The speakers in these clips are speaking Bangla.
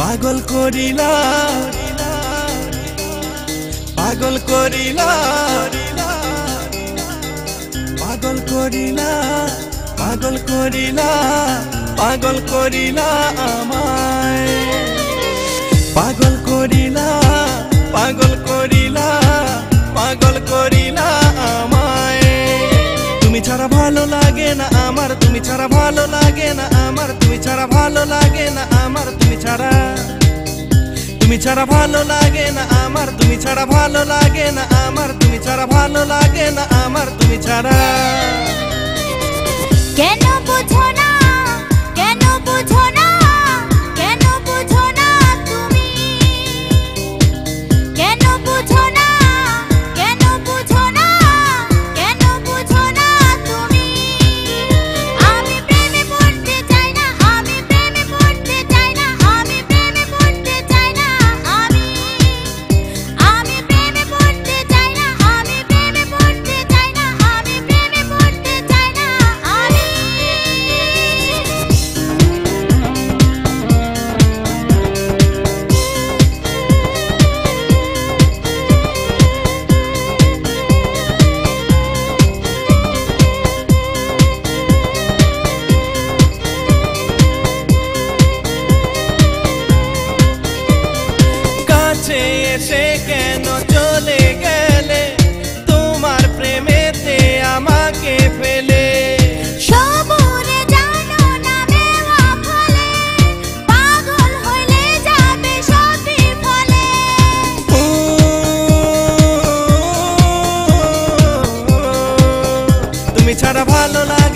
পাগল করিলা পাগল করিলা পাগল করিলা পাগল করিলা পাগল করিলা আমায়। পাগল ভালো লাগে না আমার, তুমি ছাড়া ভালো লাগে না আমার, তুমি ছাড়া ভালো লাগে না আমার, তুমি ছাড়া তুমি ছাড়া ভালো লাগে না আমার, তুমি ছাড়া ভালো লাগে না আমার, তুমি ছাড়া ভালো লাগে না আমার, তুমি ছাড়া। কেন বুঝো না?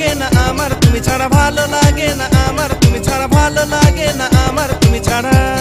লাগে না আমার, তুমি ছাড়া ভালো লাগে না আমার, তুমি ছাড়া ভালো লাগে না আমার, তুমি ছাড়া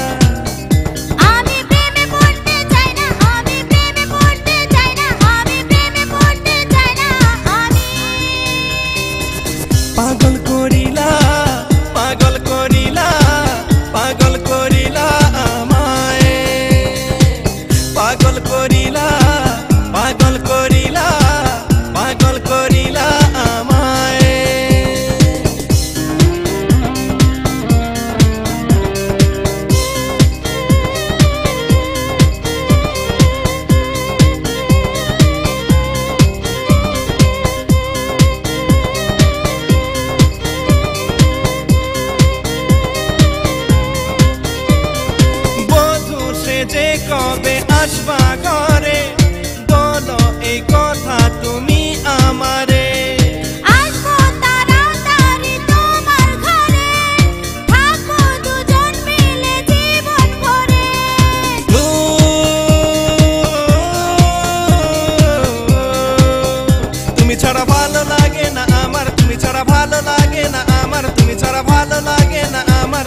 তুমি ছাড়া ভালো লাগে না আমার তুমি ছাড়া ভালো লাগে না আমার তুমি ছাড়া ভালো লাগে না আমার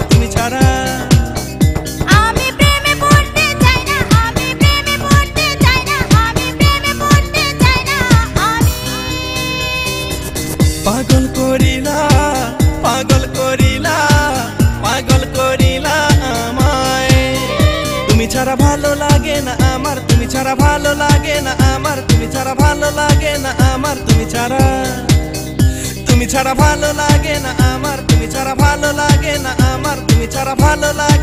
ছাড়া ভালো লাগে না আমার, তুমি ছাড়া ভালো লাগে না আমার, তুমি ছাড়া। তুমি ছাড়া ভালো লাগে না আমার, তুমি ছাড়া ভালো লাগে না আমার, তুমি ছাড়া ভালো লাগে